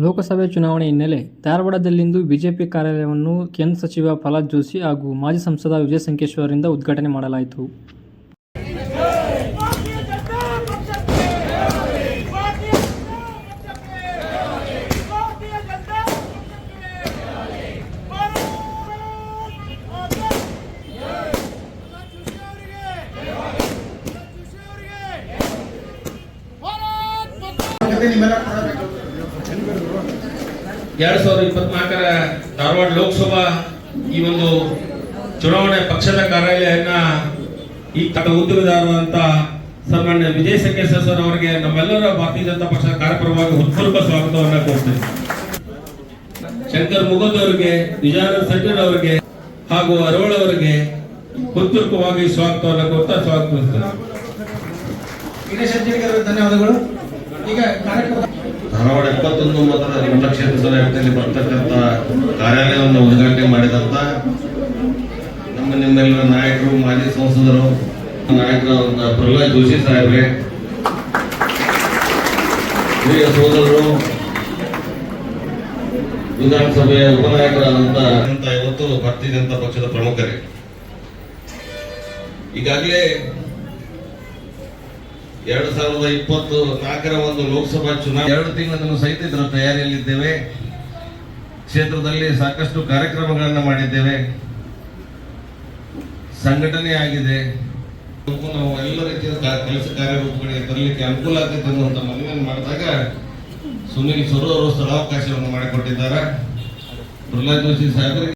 ಲೋಕಸಭೆ ಚುನಾವಣೆ ಹಿನ್ನೆಲೆ ಧಾರವಾಡದಲ್ಲಿಂದು ಬಿಜೆಪಿ ಕಾರ್ಯಾಲಯವನ್ನು ಕೇಂದ್ರ ಸಚಿವ ಪ್ರಹ್ಲಾದ್ ಜೋಶಿ ಹಾಗೂ ಮಾಜಿ ಸಂಸದ ವಿಜಯ ಸಂಕೇಶ್ವರರಿಂದ ಉದ್ಘಾಟನೆ ಮಾಡಲಾಯಿತು. ಎರಡ್ ಸಾವಿರದ ಇಪ್ಪತ್ನಾಲ್ಕರ ಧಾರವಾಡ ಲೋಕಸಭಾ ಈ ಒಂದು ಚುನಾವಣೆ ಪಕ್ಷದ ಕಾರ್ಯಾಲಯನ್ನ ಈ ತಕ್ಕ ಉದ್ಯಮದಾರರಂತ ಸನ್ಮಾನ್ಯ ವಿಜಯ ಸಂಕೇಶ್ ಸರ್ ಅವರಿಗೆ ನಮ್ಮೆಲ್ಲರ ಭಾರತೀಯ ಜನತಾ ಪಕ್ಷದ ಕಾರ್ಯಕ್ರಮವಾಗಿ ಉತ್ಪೂರ್ವ ಸ್ವಾಗತವನ್ನ ಕೋರ್ತೇನೆ ಶಂಕರ್ ಮುಗದ್ ಅವರಿಗೆ ವಿಜಯಾನಂದ ಸೆಟ್ಟರ್ ಅವರಿಗೆ ಹಾಗೂ ಅರೋಳ್ ಅವರಿಗೆ ಹೃತ್ಪೂರ್ವಕವಾಗಿ ಸ್ವಾಗತವನ್ನ ಕೋರ್ತಾ ಸ್ವಾಗತಿಸುತ್ತೇನೆ ಧನ್ಯವಾದಗಳು. ಧಾರವಾಡ ಎಪ್ಪತ್ತೊಂದು ಮತದ ಕ್ಷೇತ್ರದ ವ್ಯಾಪ್ತಿಯಲ್ಲಿ ಬರ್ತಕ್ಕಂಥ ಕಾರ್ಯಾಲಯವನ್ನು ಉದ್ಘಾಟನೆ ಮಾಡಿದಂತ ನಮ್ಮ ನಿಮ್ಮೆಲ್ಲರ ನಾಯಕರು, ಮಾಜಿ ಸಂಸದರು, ನಾಯಕರು ಪ್ರಹ್ಲಾದ್ ಜೋಶಿ ಸಾಹೇಬ್ರೆ, ಹಿರಿಯ ಸೋದರರು, ವಿಧಾನಸಭೆಯ ಉಪನಾಯಕರಾದಂತ ಅಂತ ಇವತ್ತು ಭಾರತೀಯ ಜನತಾ ಪಕ್ಷದ ಪ್ರಮುಖರೇ. ಈಗಾಗಲೇ ಎರಡು ಸಾವಿರದ ಇಪ್ಪತ್ತು ನಾಲ್ಕರ ಒಂದು ಲೋಕಸಭಾ ಚುನಾವಣೆ. ಎರಡು ತಿಂಗಳನ್ನು ಸಹಿತ ಇದರ ತಯಾರಿಯಲ್ಲಿದ್ದೇವೆ. ಕ್ಷೇತ್ರದಲ್ಲಿ ಸಾಕಷ್ಟು ಕಾರ್ಯಕ್ರಮಗಳನ್ನು ಮಾಡಿದ್ದೇವೆ. ಸಂಘಟನೆ ಆಗಿದೆ. ನಾವು ಎಲ್ಲ ರೀತಿಯ ಕೆಲಸ ಕಾರ್ಯರೂಪಗಳಿಗೆ ತರಲಿಕ್ಕೆ ಅನುಕೂಲ ಆಗುತ್ತೆ ಅನ್ನುವಂಥ ಮನವಿಯನ್ನು ಮಾಡಿದಾಗ ಸುನಿಲ್ ಸ್ವರು ಅವರು ಸ್ಥಳಾವಕಾಶವನ್ನು ಮಾಡಿಕೊಟ್ಟಿದ್ದಾರೆ. ಪ್ರಹ್ಲಾದ್ ಜೋಶಿ ಸಾಹೇಬರಿಗೆ